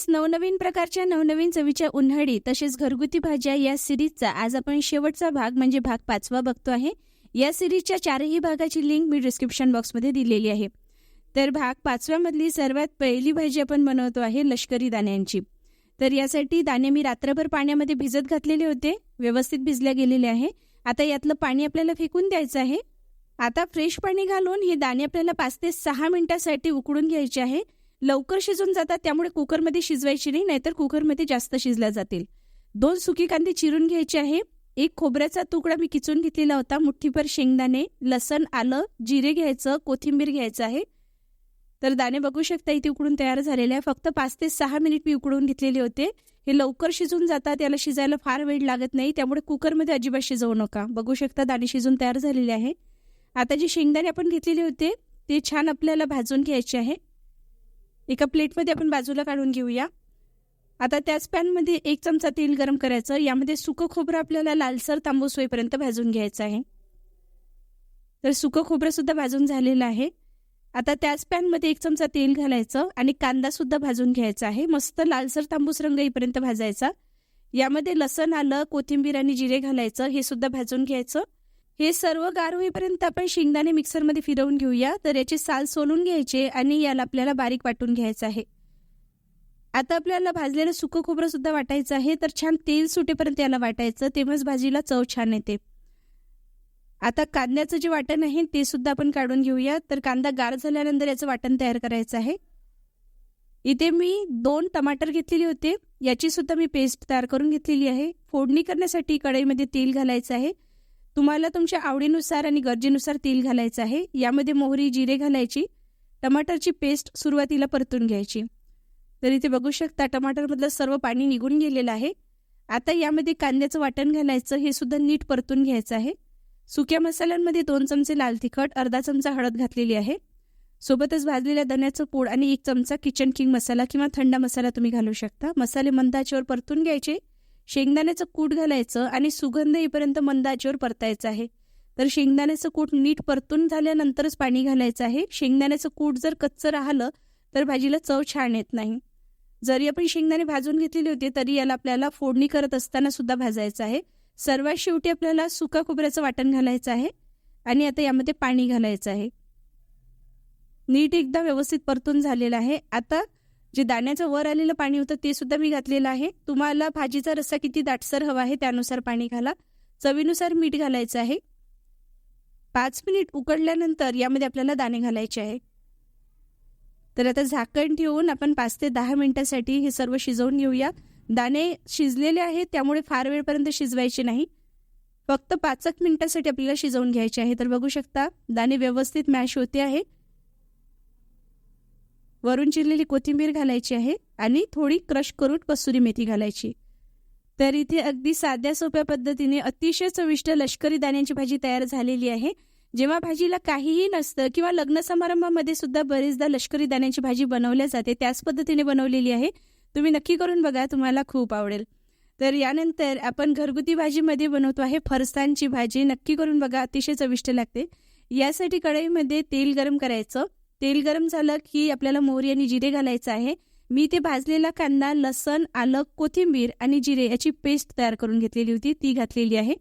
नक्कीच नवनवीन प्रकारच्या नवनवीन चवीच्या उन्हाळी तसेच घरगुती भाज्या या सिरीजचा आज आपण शेवटचा भाग म्हणजे भाग पाचवा बघतो आहे. या सिरीजच्या चारही भागाची लिंक मी डिस्क्रिप्शन बॉक्समध्ये दिलेली आहे. तर भाग पाचव्यामधली सर्वात पहिली भाजी आपण बनवतो आहे लष्करी दाण्यांची. तर यासाठी दाणे मी रात्रभर पाण्यामध्ये भिजत घातलेले होते व्यवस्थित भिजल्या गेलेले आहे. आता यातलं पाणी आपल्याला फेकून द्यायचं आहे. आता फ्रेश पाणी घालून हे दाणे आपल्याला पाच ते सहा मिनिटासाठी उकडून घ्यायचे आहे. लवकर शिजून जातात त्यामुळे कुकरमध्ये शिजवायची नाही नाहीतर कुकरमध्ये जास्त शिजल्या जातील. दोन सुकी कांदे चिरून घ्यायचे आहे. एक खोबऱ्याचा तुकडा मी किचून घेतलेला होता. मुठ्ठीभर शेंगदाणे लसण आलं जिरे घ्यायचं कोथिंबीर घ्यायचं आहे. तर दाणे बघू शकता इथे उकडून तयार झालेले आहे. फक्त पाच ते सहा मिनिट मी उकडून घेतलेले होते. हे लवकर शिजून जातात याला शिजायला फार वेळ लागत नाही त्यामुळे कुकरमध्ये अजिबात शिजवू नका. बघू शकता दाणे शिजून तयार झालेले आहे. आता जे शेंगदाणे आपण घेतलेले होते ते छान आपल्याला भाजून घ्यायचे आहे. एका प्लेटमध्ये आपण बाजूला काढून घेऊया. आता त्याच पॅनमध्ये एक चमचा तेल गरम करायचं. यामध्ये सुकं खोबरं आपल्याला लालसर तांबूस होईपर्यंत भाजून घ्यायचं आहे. तर सुकं खोबरंसुद्धा भाजून झालेलं आहे. आता त्याच पॅनमध्ये एक चमचा तेल घालायचं आणि कांदासुद्धा भाजून घ्यायचा आहे. मस्त लालसर तांबूस रंग येईपर्यंत भाजायचा. यामध्ये लसण आलं कोथिंबीर आणि जिरे घालायचं. हे सुद्धा भाजून घ्यायचं. हे सर्व गार होईपर्यंत आपण शेंगदाणे मिक्सरमध्ये फिरवून घेऊया. तर याची साल सोलून घ्यायचे आणि याला आपल्याला बारीक वाटून घ्यायचं आहे. आता आपल्याला भाजलेलं सुकं खोबरं सुद्धा वाटायचं आहे. तर छान तेल सुटेपर्यंत याला वाटायचं. तेव्हाच भाजीला चव छान येते. आता कांद्याचं जे वाटण आहे ते सुद्धा आपण काढून घेऊया. तर कांदा गार झाल्यानंतर याचं वाटण तयार करायचं आहे. इथे मी दोन टमाटर घेतलेले होते. याची सुद्धा मी पेस्ट तयार करून घेतलेली आहे. फोडणी करण्यासाठी कढईमध्ये तेल घालायचं आहे. तुम्हाला तुमच्या आवडीनुसार आणि गरजेनुसार तेल घालायचं आहे. यामध्ये मोहरी जिरे घालायची टमाटरची पेस्ट सुरुवातीला परतून घ्यायची. तर इथे बघू शकता टमाटरमधलं सर्व पाणी निघून गेलेलं आहे. आता यामध्ये कांद्याचं वाटण घालायचं हे सुद्धा नीट परतून घ्यायचं आहे. सुक्या मसाल्यांमध्ये दोन चमचे लाल तिखट अर्धा चमचा हळद घातलेली आहे. सोबतच भाजलेल्या दण्याचं पूड आणि एक चमचा किचन किंग मसाला किंवा थंड मसाला तुम्ही घालू शकता. मसाले मंदाच्यावर परतून घ्यायचे. शेंगदाण्याचं कूट घालायचं आणि सुगंध येईपर्यंत मंद आचेवर परतायचं आहे. तर शेंगदाण्याचं कूट नीट परतून झाल्यानंतरच पाणी घालायचं आहे. शेंगदाण्याचं कूट जर कच्चं राहिलं तर भाजीला चव छान येत नाही. जरी आपण शेंगदाणे भाजून घेतलेले होते तरी याला आपल्याला फोडणी करत असताना सुद्धा भाजायचं आहे. सर्वात शेवटी आपल्याला सुका खोबऱ्याचं वाटण घालायचं आहे आणि आता यामध्ये पाणी घालायचं आहे. नीट एकदा व्यवस्थित परतून झालेलं आहे. आता जे दाण्याचं वर आलेलं पाणी होतं ते सुद्धा मी घातलेलं आहे. तुम्हाला भाजीचा रस्सा किती दाटसर हवा आहे त्यानुसार पाणी घाला. चवीनुसार मीठ घालायचं आहे. पाच मिनिट उकडल्यानंतर यामध्ये आपल्याला दाणे घालायचे आहे. तर आता झाकण ठेवून आपण पाच ते दहा मिनिटासाठी हे सर्व शिजवून घेऊया. दाणे शिजलेले आहेत त्यामुळे फार वेळपर्यंत शिजवायचे नाही. फक्त पाच एक मिनिटासाठी आपल्याला शिजवून घ्यायचे आहे. तर बघू शकता दाणे व्यवस्थित मॅश होते आहे. वरून चिरलेली कोथिंबीर घालायची आहे आणि थोडी क्रश करून कसुरी मेथी घालायची. तर इथे अगदी साध्या सोप्या पद्धतीने अतिशय चविष्ट लष्करी दाण्यांची भाजी तयार झालेली आहे. जेव्हा भाजीला काहीही नसतं किंवा लग्न समारंभामध्ये सुद्धा बरेचदा लष्करी दाण्यांची भाजी बनवल्या जाते त्याच पद्धतीने बनवलेली आहे. तुम्ही नक्की करून बघा तुम्हाला खूप आवडेल. तर यानंतर आपण घरगुती भाजीमध्ये बनवतो आहे फरसांची भाजी. नक्की करून बघा अतिशय चविष्ट लागते. यासाठी कढईमध्ये तेल गरम करायचं. तेल गरम झालं की आपल्याला मोहरी आणि जिरे घालायचं आहे. मी ते भाजलेला कांदा लसण आलं कोथिंबीर आणि जिरे याची पेस्ट तयार करून घेतलेली होती. ती घातलेली आहे.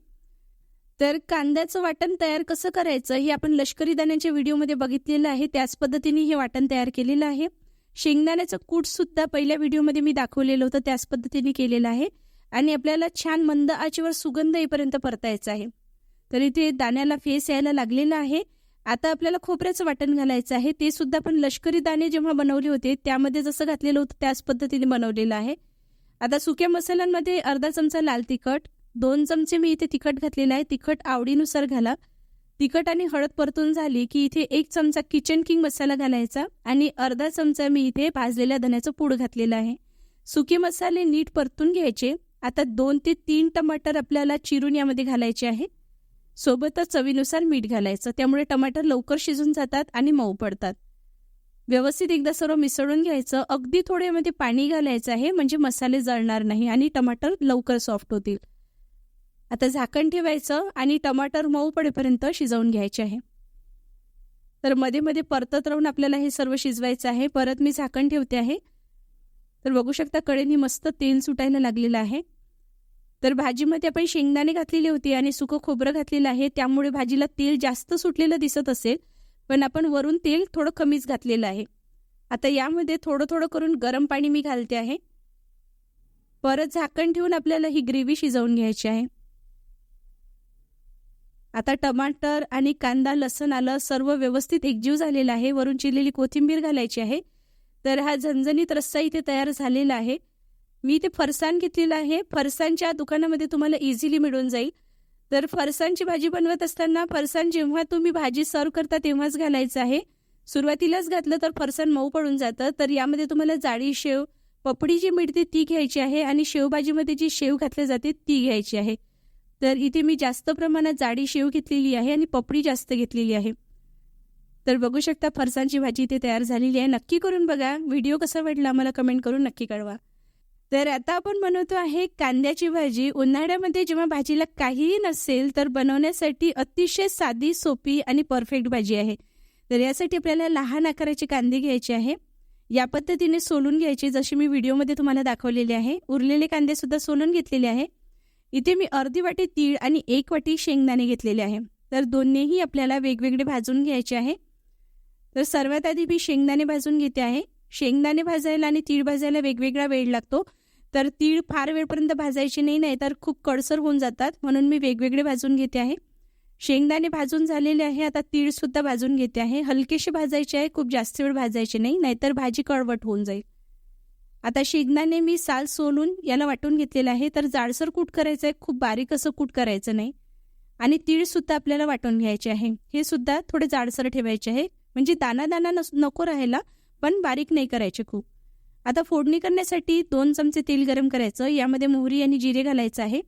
तर कांद्याचं वाटण तयार कसं करायचं हे आपण लष्करी दाण्याच्या व्हिडिओमध्ये बघितलेलं आहे. त्याच पद्धतीने हे वाटण तयार केलेलं आहे. शेंगदाण्याचं कूटसुद्धा पहिल्या व्हिडिओमध्ये मी दाखवलेलं होतं. त्याच पद्धतीने केलेलं आहे. आणि आपल्याला छान मंद आचेवर सुगंध येईपर्यंत परतायचं आहे. तर इथे दाण्याला फेस यायला लागलेला आहे. आता आपल्याला खोबऱ्याचं वाटण घालायचं आहे. ते सुद्धा आपण लष्करी दाणे जेव्हा बनवले होते त्यामध्ये जसं घातलेलं होतं त्याच पद्धतीने बनवलेलं आहे. आता सुक्या मसाल्यांमध्ये अर्धा चमचा लाल तिखट दोन चमचे मी इथे तिखट घातलेलं आहे. तिखट आवडीनुसार घाला. तिखट आणि हळद परतून झाली की इथे एक चमचा किचन किंग मसाला घालायचा आणि अर्धा चमचा मी इथे भाजलेल्या धण्याचं पूड घातलेलं आहे. सुके मसाले नीट परतून घ्यायचे. आता दोन ते तीन टमाटर आपल्याला चिरून यामध्ये घालायचे आहे. सोबतच चवीनुसार मीठ घालायचं. त्यामुळे टमाटर लवकर शिजून जातात आणि मऊ पडतात. व्यवस्थित एकदा सर्व मिसळून घ्यायचं. अगदी थोड्यामध्ये पाणी घालायचं आहे म्हणजे मसाले जळणार नाही आणि टमाटर लवकर सॉफ्ट होतील. आता झाकण ठेवायचं आणि टमाटर मऊ पडेपर्यंत शिजवून घ्यायचे आहे. तर मध्ये मध्ये परतत राहून आपल्याला हे सर्व शिजवायचं आहे. परत मी झाकण ठेवते आहे. तर बघू शकता कडेनी मस्त तेल सुटायला लागलेलं आहे. तर भाजीमध्ये आपण शेंगदाणे घातलेले होते आणि सुकं खोबरं घातलेलं आहे. त्यामुळे भाजीला तेल जास्त सुटलेलं दिसत असेल पण आपण वरून तेल थोडं कमीच घातलेलं आहे. आता यामध्ये थोडं थोडं करून गरम पाणी मी घालते आहे. परत झाकण ठेवून आपल्याला ही ग्रेव्ही शिजवून घ्यायची आहे. आता टमाटर आणि कांदा लसण आलं सर्व व्यवस्थित एकजीव झालेला आहे. वरून चिरलेली कोथिंबीर घालायची आहे. तर हा झणझणीत रस्सा इथे तयार झालेला आहे. मी ते फरसाण घेतलेलं आहे. फरसानच्या दुकानामध्ये तुम्हाला इझिली मिळून जाईल. तर फरसानची भाजी बनवत असताना फरसाण जेव्हा तुम्ही भाजी सर्व करता तेव्हाच घालायचं आहे. सुरुवातीलाच घातलं तर फरसाण मऊ पडून जातं. तर यामध्ये तुम्हाला जाडी शेव पपडी जी मिळते ती घ्यायची आहे आणि शेवभाजीमध्ये जी शेव घातली जाते ती घ्यायची आहे. तर इथे मी जास्त प्रमाणात जाडी शेव घेतलेली आहे आणि पपडी जास्त घेतलेली आहे. तर बघू शकता फरसांची भाजी इथे तयार झालेली आहे. नक्की करून बघा. व्हिडिओ कसा वाटला मला कमेंट करून नक्की कळवा. तर आता आपण बनवतो आहे कांद्याची भाजी. उन्हाळ्यामध्ये जेव्हा भाजीला काहीही नसेल तर बनवण्यासाठी अतिशय साधी सोपी आणि परफेक्ट भाजी आहे. तर यासाठी आपल्याला लहान आकाराचे कांदे घ्यायचे आहे. या पद्धतीने सोलून घ्यायचे जशी मी व्हिडिओमध्ये तुम्हाला दाखवलेले आहे. उरलेले कांदे सुद्धा सोलून घेतलेले आहे. इथे मी अर्धी वाटी तीळ आणि एक वाटी शेंगदाणे घेतलेले आहे. तर दोन्हीही आपल्याला वेगवेगळे भाजून घ्यायचे आहे. तर सर्वात आधी मी शेंगदाणे भाजून घेते आहे. शेंगदाणे भाजायला आणि तीळ भाजायला वेगवेगळा वेळ लागतो. तर तीळ फार वेळपर्यंत भाजायची नाही नाही तर खूप कडसर होऊन जातात. म्हणून मी वेगवेगळे भाजून घेते आहे. शेंगदाणे भाजून झालेले आहे आता तीळ सुद्धा भाजून घेते आहे. हलकेशी भाजायचे आहे खूप जास्त वेळ भाजायचे नाही नाहीतर भाजी कळवट होऊन जाईल. आता शेंगदाणे मी साल सोलून याला वाटून घेतलेलं आहे तर जाडसर कूट करायचं आहे. खूप बारीक असं कूट करायचं नाही. आणि तीळसुद्धा आपल्याला वाटून घ्यायचे आहे. हे सुद्धा थोडे जाडसर ठेवायचे आहे. म्हणजे दाना दाना नस नको राहायला पण बारीक नाही करायचे खूप. आता फोडणी करण्यासाठी दोन चमचे तेल गरम करायचं. यामध्ये मोहरी आणि जिरे घालायचं आहे.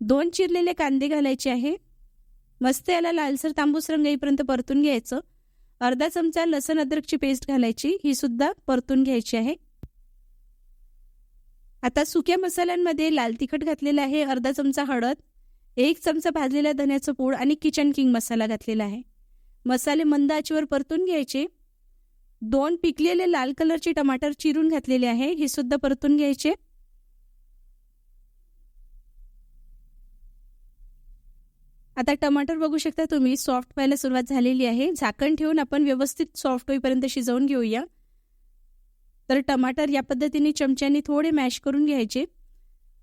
दोन चिरलेले कांदे घालायचे आहे. मस्त याला लालसर तांबूस रंग येईपर्यंत परतून घ्यायचं. अर्धा चमचा लसण अद्रकची पेस्ट घालायची. ही सुद्धा परतून घ्यायची आहे. आता सुक्या मसाल्यांमध्ये लाल तिखट घातलेलं आहे. अर्धा चमचा हळद एक चमचा भाजलेल्या धन्याचं पूड आणि किचन किंग मसाला घातलेला आहे. मसाले मंद आचीवर परतून घ्यायचे. दोन पिकलेले लाल कलरचे टमाटर चिरून घातलेले आहे. हे सुद्धा परतून घ्यायचे. आता टमाटर बघू शकता तुम्ही सॉफ्ट व्हायला सुरुवात झालेली आहे. झाकण ठेवून आपण व्यवस्थित सॉफ्ट होईपर्यंत शिजवून घेऊया. तर टमाटर या पद्धतीने चमच्याने थोडे मॅश करून घ्यायचे.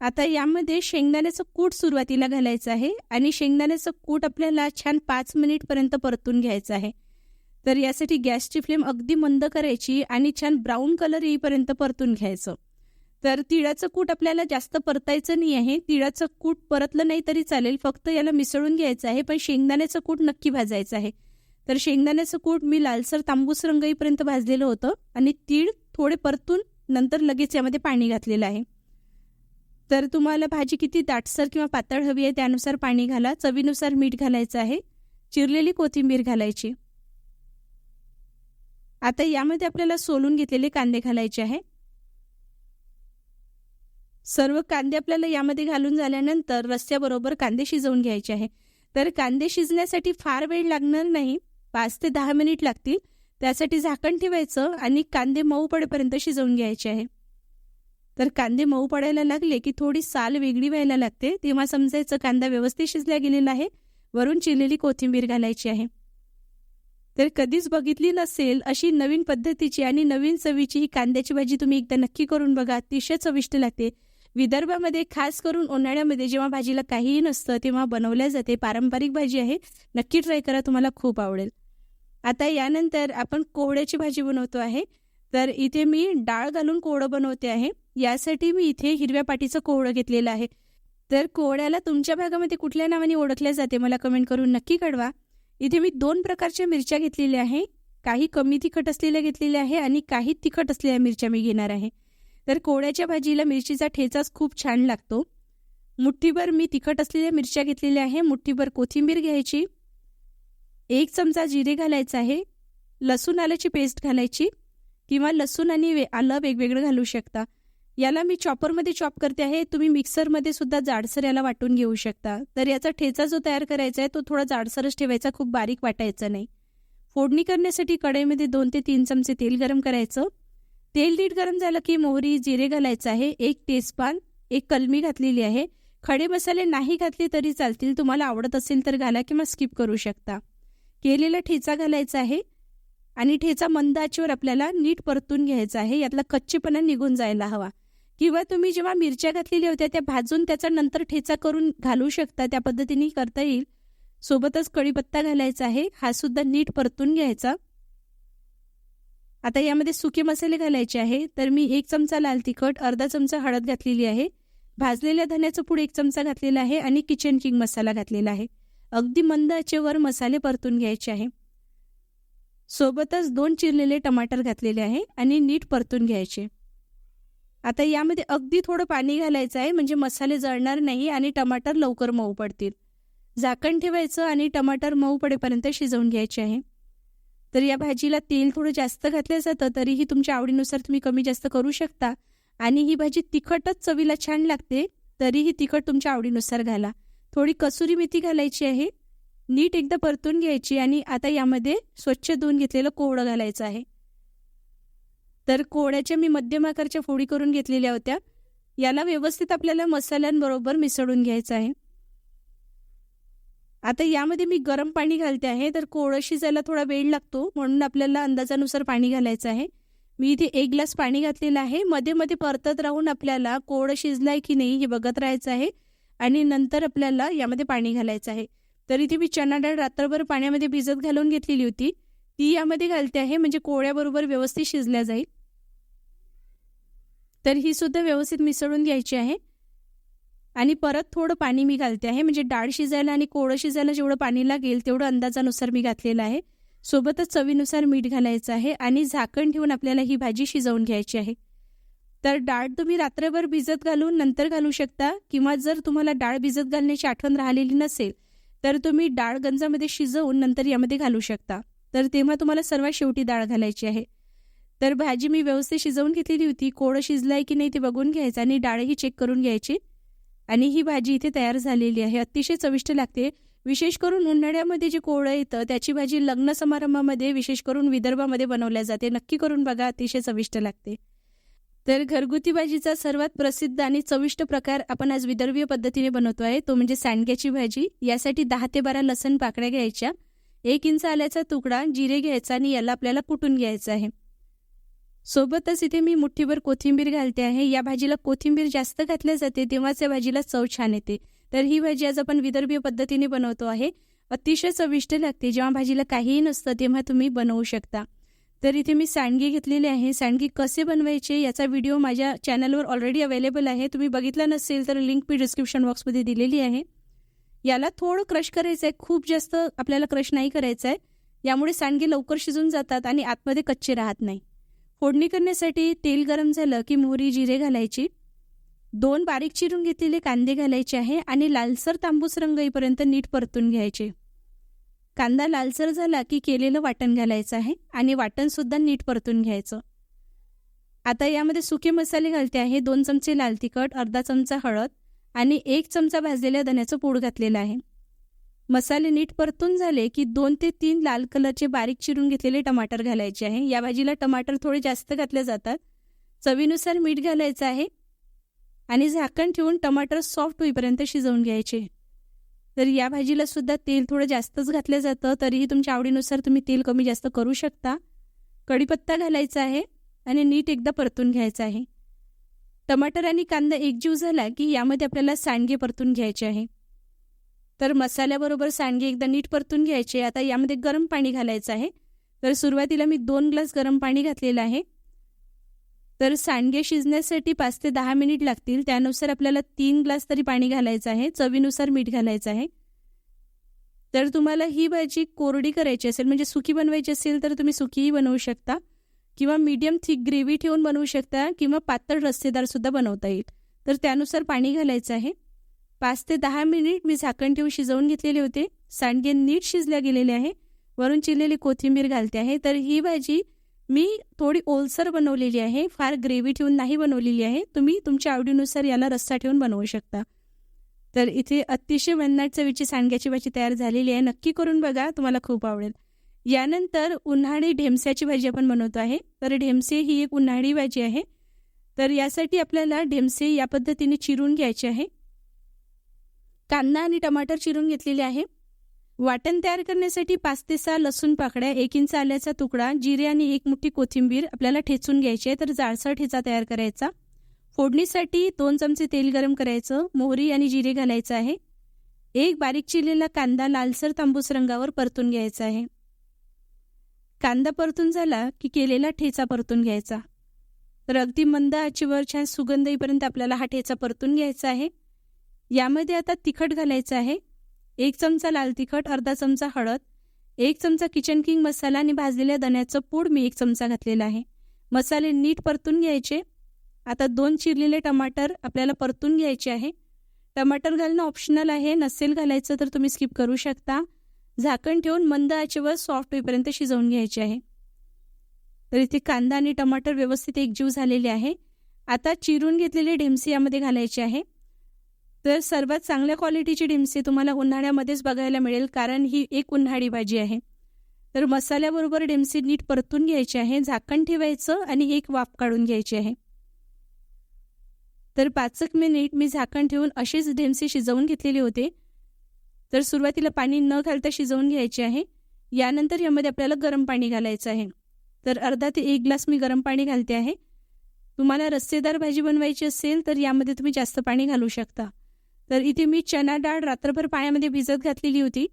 आता यामध्ये शेंगदाण्याचं कूट सुरुवातीला घालायचं आहे आणि शेंगदाण्याचं कूट आपल्याला छान पाच मिनिटपर्यंत परतून घ्यायचं आहे. तर यासाठी गॅसची फ्लेम अगदी मंद करायची आणि छान ब्राऊन कलर येईपर्यंत परतून घ्यायचं. तर तिळाचं कूट आपल्याला जास्त परतायचं नाही आहे. तिळाचं कूट परतलं नाही तरी चालेल. फक्त याला मिसळून घ्यायचं आहे पण शेंगदाण्याचं कूट नक्की भाजायचं आहे. तर शेंगदाण्याचं कूट मी लालसर तांबूस रंग येईपर्यंत भाजलेलं होतं आणि तीळ थोडे परतून नंतर लगेच यामध्ये पाणी घातलेलं आहे. तर तुम्हाला भाजी किती दाटसर किंवा पातळ हवी आहे त्यानुसार पाणी घाला. चवीनुसार मीठ घालायचं आहे. चिरलेली कोथिंबीर घालायची. आता यामध्ये आपल्याला सोलून घेतलेले कांदे घालायचे आहे. सर्व कांदे आपल्याला यामध्ये घालून झाल्यानंतर रस्त्याबरोबर कांदे शिजवून घ्यायचे आहे. तर कांदे शिजण्यासाठी फार वेळ लागणार नाही पाच ते दहा मिनिट लागतील. त्यासाठी झाकण ठेवायचं आणि कांदे मऊ पडेपर्यंत शिजवून घ्यायचे आहे. तर कांदे मऊ पडायला लागले की थोडी साल वेगळी व्हायला लागते. तेव्हा समजायचं कांदा व्यवस्थित शिजला गेलेला आहे. वरून चिरलेली कोथिंबीर घालायची आहे. तर कधीच बघितली नसेल अशी नवीन पद्धतीची आणि नवीन चवीची ही कांद्याची भाजी तुम्ही एकदा नक्की करून बघा अतिशय चविष्ट लागते. विदर्भामध्ये खास करून उन्हाळ्यामध्ये जेव्हा भाजीला काहीही नसतं तेव्हा बनवल्या जाते पारंपरिक भाजी आहे नक्की ट्राय करा तुम्हाला खूप आवडेल. आता यानंतर आपण कोहड्याची भाजी बनवतो आहे. तर इथे मी डाळ घालून कोहडं बनवते आहे. यासाठी मी इथे हिरव्या पाटीचं कोहळं घेतलेलं आहे. तर कोहड्याला तुमच्या भागामध्ये कुठल्या नावाने ओळखल्या जाते मला कमेंट करून नक्की कळवा. इथे मी दोन प्रकारच्या मिरच्या घेतलेल्या आहे. काही कमी तिखट असलेल्या घेतलेल्या आहे आणि काही तिखट असलेल्या मिरच्या मी घेणार आहे. तर कोळ्याच्या भाजीला मिरचीचा ठेचाच खूप छान लागतो. मुठ्ठीभर मी तिखट असलेल्या मिरच्या घेतलेल्या आहे. मुठ्ठीभर कोथिंबीर घ्यायची. एक चमचा जिरे घालायचा आहे. लसूण आल्याची पेस्ट घालायची किंवा लसूण आणि वे आलं वेगवेगळं घालू शकता. याला मी चॉपरमध्ये चॉप करते आहे. तुम्ही मिक्सरमध्ये सुद्धा जाडसर याला वाटून घेऊ शकता. तर याचा ठेचा जो तयार करायचा आहे तो थोडा जाडसरच ठेवायचा खूप बारीक वाटायचा नाही. फोडणी करण्यासाठी कढईमध्ये दोन ते तीन चमचे तेल गरम करायचं. तेल नीट गरम झालं की मोहरी जिरे घालायचं आहे. एक तेजपान एक कलमी घातलेली आहे. खडे मसाले नाही घातले तरी चालतील. तुम्हाला आवडत असेल तर घाला किंवा स्किप करू शकता. केलेला ठेचा घालायचा आहे. आणि ठेचा मंद आचेवर आपल्याला नीट परतून घ्यायचा आहे. यातला कच्चेपणा निघून जायला हवा. किंवा तुम्ही जेव्हा मिरच्या घातलेल्या होत्या त्या भाजून त्याचा नंतर ठेचा करून घालू शकता. त्या पद्धतीने करता येईल. सोबतच कढीपत्ता घालायचा आहे. हा सुद्धा नीट परतून घ्यायचा. आता यामध्ये सुके मसाले घालायचे आहे. तर मी एक चमचा लाल तिखट अर्धा चमचा हळद घातलेली आहे. भाजलेल्या धन्याचं पूड एक चमचा घातलेला आहे आणि किचन किंग मसाला घातलेला आहे. अगदी मंद आचेवर मसाले परतून घ्यायचे आहे. सोबतच दोन चिरलेले टमाटर घातलेले आहे आणि नीट परतून घ्यायचे. आता यामध्ये अगदी थोडं पाणी घालायचं आहे म्हणजे मसाले जळणार नाही आणि टमाटर लवकर मऊ पडतील. झाकण ठेवायचं आणि टमाटर मऊ पडेपर्यंत शिजवून घ्यायचे आहे. तर या भाजीला तेल थोडं जास्त घातलं जातं तरीही तुमच्या आवडीनुसार तुम्ही कमी जास्त करू शकता. आणि ही भाजी तिखटच चवीला छान लागते तरीही तिखट तुमच्या आवडीनुसार घाला. थोडी कसुरी मेथी घालायची आहे. नीट एकदा परतून घ्यायची आणि आता यामध्ये स्वच्छ धुवून घेतलेलं कोवळं घालायचं आहे. तर कोळ्याच्या मी मध्यम आकारच्या फोडी करून घेतलेल्या होत्या. याला व्यवस्थित आपल्याला मसाल्यांबरोबर मिसळून घ्यायचं आहे. आता यामध्ये मी गरम पाणी घालते आहे तर कोळं शिजायला थोडा वेळ लागतो म्हणून आपल्याला अंदाजानुसार पाणी घालायचं आहे. मी इथे एक ग्लास पाणी घातलेलं आहे. मध्ये मध्ये परतत राहून आपल्याला कोळं शिजलाय की नाही हे बघत राहायचं आहे. आणि नंतर आपल्याला यामध्ये पाणी घालायचं आहे. तर इथे मी चना डाळ रात्रभर पाण्यामध्ये भिजत घालून घेतलेली होती. ती यामध्ये घालते आहे म्हणजे कोळ्याबरोबर व्यवस्थित शिजल्या जाईल. तर ही सुद्धा व्यवस्थित मिसळून घ्यायची आहे. आणि परत थोडं पाणी मी घालते आहे. म्हणजे डाळ शिजायला आणि कोळं शिजायला जेवढं पाणी लागेल तेवढं अंदाजानुसार मी घातलेलं आहे. सोबतच चवीनुसार मीठ घालायचं आहे आणि झाकण ठेवून आपल्याला ही भाजी शिजवून घ्यायची आहे. तर डाळ तुम्ही रात्रभर भिजत घालून नंतर घालू शकता किंवा जर तुम्हाला डाळ भिजत घालण्याची आठवण राहिलेली नसेल तर तुम्ही डाळ गंजामध्ये शिजवून नंतर यामध्ये घालू शकता. तर तेव्हा तुम्हाला सर्वात शेवटी डाळ घालायची आहे. तर भाजी मी व्यवस्थित शिजवून घेतलेली होती. कोळं शिजलाय की नाही ते बघून घ्यायचं आणि डाळही चेक करून घ्यायची. आणि ही भाजी इथे तयार झालेली आहे. अतिशय चविष्ट लागते. विशेष करून उन्हाळ्यामध्ये जे कोळं येतं त्याची भाजी लग्न समारंभामध्ये विशेष करून विदर्भामध्ये बनवल्या जाते. नक्की करून बघा अतिशय चविष्ट लागते. तर घरगुती भाजीचा सर्वात प्रसिद्ध आणि चविष्ट प्रकार आपण आज विदर्भीय पद्धतीने बनवतो आहे. तो म्हणजे सांडग्याची भाजी. यासाठी दहा ते बारा लसण पाकड्या घ्यायच्या. एक इंच आल्याचा तुकडा जिरे घ्यायचा आणि याला आपल्याला कुटून घ्यायचं आहे. सोबतच इथे मी मुठ्ठीभर कोथिंबीर घालते आहे. या भाजीला कोथिंबीर जास्त घातल्या जाते तेव्हाच या भाजीला चव छान येते. तर ही भाजी आज आपण विदर्भीय पद्धतीने बनवतो आहे. अतिशय चविष्ट लागते. जेव्हा भाजीला काहीही नसतं तेव्हा तुम्ही बनवू शकता. तर इथे मी सांडगी घेतलेली आहे. सांडगी कसे बनवायचे याचा व्हिडिओ माझ्या चॅनलवर ऑलरेडी अवेलेबल आहे. तुम्ही बघितला नसेल तर लिंक मी डिस्क्रिप्शन बॉक्समध्ये दिलेली आहे. याला थोडं क्रश करायचं आहे. खूप जास्त आपल्याला क्रश नाही करायचं आहे. यामुळे सांडगे लवकर शिजून जातात आणि आतमध्ये कच्चे राहत नाही. फोडणी करण्यासाठी तेल गरम झालं की मोहरी जिरे घालायची. दोन बारीक चिरून घेतलेले कांदे घालायचे आहे आणि लालसर तांबूस रंग येईपर्यंत नीट परतून घ्यायचे. कांदा लालसर झाला की केलेलं वाटण घालायचं आहे आणि वाटणसुद्धा नीट परतून घ्यायचं. आता यामध्ये सुके मसाले घालते आहे दोन चमचे लाल तिखट अर्धा चमचा हळद आणि एक चमचा भाजलेल्या धण्याचं पूड घातलेलं आहे. मसाले नीट परतून झाले की दोन ते तीन लाल कलरचे बारीक चिरून घेतलेले टमाटर घालायचे आहे. या भाजीला टमाटर थोडे जास्त घातले जातात. चवीनुसार मीठ घालायचं आहे आणि झाकण ठेवून टमाटर सॉफ्ट होईपर्यंत शिजवून घ्यायचे. तर या भाजीला सुद्धा तेल थोडं जास्तच घातलं जातं. तरीही तुमच्या आवडीनुसार तुम्ही तेल कमी जास्त करू शकता. कढीपत्ता घालायचा आहे आणि नीट एकदा परतून घ्यायचा आहे. टमाटर आणि कांदा एकजीव झाला की यामध्ये आपल्याला सांडगे परतून घ्यायचे आहे. तर मसाल्याबरोबर सांडगे एकदा नीट परतून घ्यायचे. आता यामध्ये गरम पाणी घालायचं आहे. तर सुरुवातीला मी दोन ग्लास गरम पाणी घातलेलं आहे. तर सांडगे शिजण्यासाठी पाच ते दहा मिनिट लागतील. त्यानुसार आपल्याला तीन ग्लास तरी पाणी घालायचं आहे. चवीनुसार मीठ घालायचं आहे. तर तुम्हाला ही भाजी कोरडी करायची असेल म्हणजे सुकी बनवायची असेल तर तुम्ही सुकीही बनवू शकता. किंवा मीडियम थिक ग्रेव्ही ठेवून बनवू शकता. किंवा पातळ रस्तेदारसुद्धा बनवता येईल. तर त्यानुसार पाणी घालायचं आहे. पाच ते दहा मिनिट मी झाकण ठेवून शिजवून घेतलेले होते. सांडगे नीट शिजल्या गेलेले आहे. वरून चिरलेली कोथिंबीर घालते आहे. तर ही भाजी मी थोडी ओलसर बनवलेली आहे. फार ग्रेव्ही ठेवून नाही बनवलेली आहे. तुम्ही तुमच्या आवडीनुसार याला रस्सा ठेवून बनवू शकता. तर इथे अतिशय वन्नाट चवीची सांडग्याची भाजी तयार झालेली आहे. नक्की करून बघा. तुम्हाला खूप आवडेल. यानंतर उन्हाळी ढेमस्याची भाजी आपण बनवतो आहे. तर ढेमसे ही एक उन्हाळी भाजी आहे. तर यासाठी आपल्याला ढेमसे या पद्धतीने चिरून घ्यायचे आहे. कांदा आणि टमाटर चिरून घेतलेले आहे. वाटण तयार करण्यासाठी पाच ते सहा लसूण पाकड्या एक इंच आल्याचा तुकडा जिरे आणि एक मुठी कोथिंबीर आपल्याला ठेचून घ्यायची आहे तर जाडसर ठेचा तयार करायचा. फोडणीसाठी दोन चमचे तेल गरम करायचं मोहरी आणि जिरे घालायचं आहे. एक बारीक चिरलेला कांदा लालसर तांबूस रंगावर परतून घ्यायचा आहे. कांदा परतून झाला की केलेला ठेचा परतून घ्यायचा. तर अगदी मंद आचीवर छान सुगंध येईपर्यंत आपल्याला हा ठेचा परतून घ्यायचा आहे. यामध्ये आता तिखट घालायचं आहे. एक चमचा लाल तिखट अर्धा चमचा हळद एक चमचा किचन किंग मसाला आणि भाजलेल्या दण्याचं पूड मी एक चमचा घातलेला आहे. मसाले नीट परतून घ्यायचे. आता दोन चिरलेले टमाटर आपल्याला परतून घ्यायचे आहे. टमाटर घालणं ऑप्शनल आहे. नसेल घालायचं तर तुम्ही स्किप करू शकता. झाकण ठेवून मंद आचेवर सॉफ्ट होईपर्यंत शिजवून घ्यायचे आहे. तर इथे कांदा आणि टमाटर व्यवस्थित एकजीव झालेले आहे. आता चिरून घेतलेले ढेमसे यामध्ये घालायचे आहे. तर सर्वात चांगल्या क्वालिटीची ढिमसे तुम्हाला उन्हाळ्यामध्येच बघायला मिळेल कारण ही एक उन्हाळी भाजी आहे. तर मसाल्याबरोबर ढिमसे नीट परतून घ्यायची आहे झाकण ठेवायचं आणि एक वाफ काढून घ्यायची आहे. तर पाचक मिनिट मी झाकण ठेवून अशीच ढेमसे शिजवून घेतलेली होते. तर सुरुवातीला पाणी न घालता शिजवून घ्यायचे आहे. यानंतर यामध्ये आपल्याला गरम पाणी घालायचं आहे. तर अर्धा ते एक ग्लास मी गरम पाणी घालते आहे. तुम्हाला रस्सेदार भाजी बनवायची असेल तर यामध्ये तुम्ही जास्त पाणी घालू शकता. तर इथे मी चना डाळ रात्रभर पाण्यामध्ये भिजत घातलेली होती.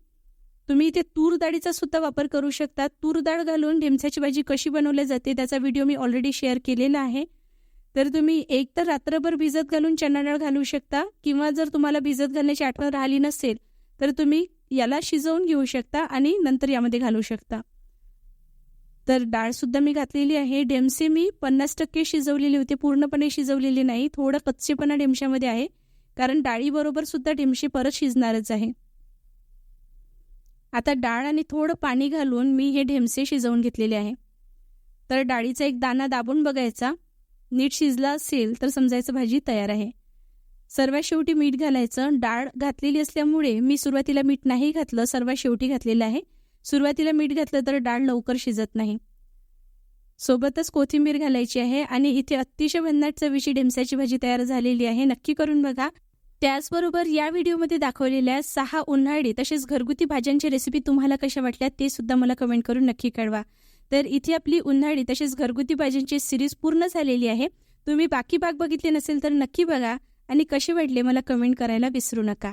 तुम्ही इथे तूर डाळीचा सुद्धा वापर करू शकता. तूर डाळ घालून ढेमसाची भाजी कशी बनवली जाते त्याचा व्हिडिओ मी ऑलरेडी शेअर केलेला आहे. तर तुम्ही एक तर रात्रभर भिजत घालून चना डाळ घालू शकता किंवा जर तुम्हाला भिजत घालण्याची आठवण राहिली नसेल तर तुम्ही याला शिजवून घेऊ शकता आणि नंतर यामध्ये घालू शकता. तर डाळसुद्धा मी घातलेली आहे. डेमसे मी पन्नास टक्के शिजवलेली होते. पूर्णपणे शिजवलेली नाही. थोडं कच्चेपणा डेमशामध्ये आहे. कारण डाळीबरोबर सुद्धा ढिमशी परत शिजणारच आहे. आता डाळ आणि थोडं पाणी घालून मी हे ढेमसे शिजवून घेतलेले आहे. तर डाळीचा एक दाना दाबून बघायचा. नीट शिजला असेल तर समजायचं भाजी तयार आहे. सर्वात शेवटी मीठ घालायचं. डाळ घातलेली असल्यामुळे मी सुरुवातीला मीठ नाही घातलं सर्वात शेवटी घातलेलं आहे. सुरुवातीला मीठ घातलं तर डाळ लवकर शिजत नाही. सोबतच कोथिंबीर घालायची आहे आणि इथे अतिशय भन्नाट चवीची ढेमसाची भाजी तयार झालेली आहे. नक्की करून बघा. त्याचबरोबर या व्हिडिओमध्ये दाखवलेल्या सहा उन्हाळी तसेच घरगुती भाज्यांची रेसिपी तुम्हाला कशा वाटल्या ते सुद्धा मला कमेंट करून नक्की कळवा. तर इथे आपली उन्हाळी तसेच घरगुती भाज्यांची सिरीज पूर्ण झालेली आहे. तुम्ही बाकी भाग बघितले नसेल तर नक्की बघा आणि कसे वाटले मला कमेंट करायला विसरू नका.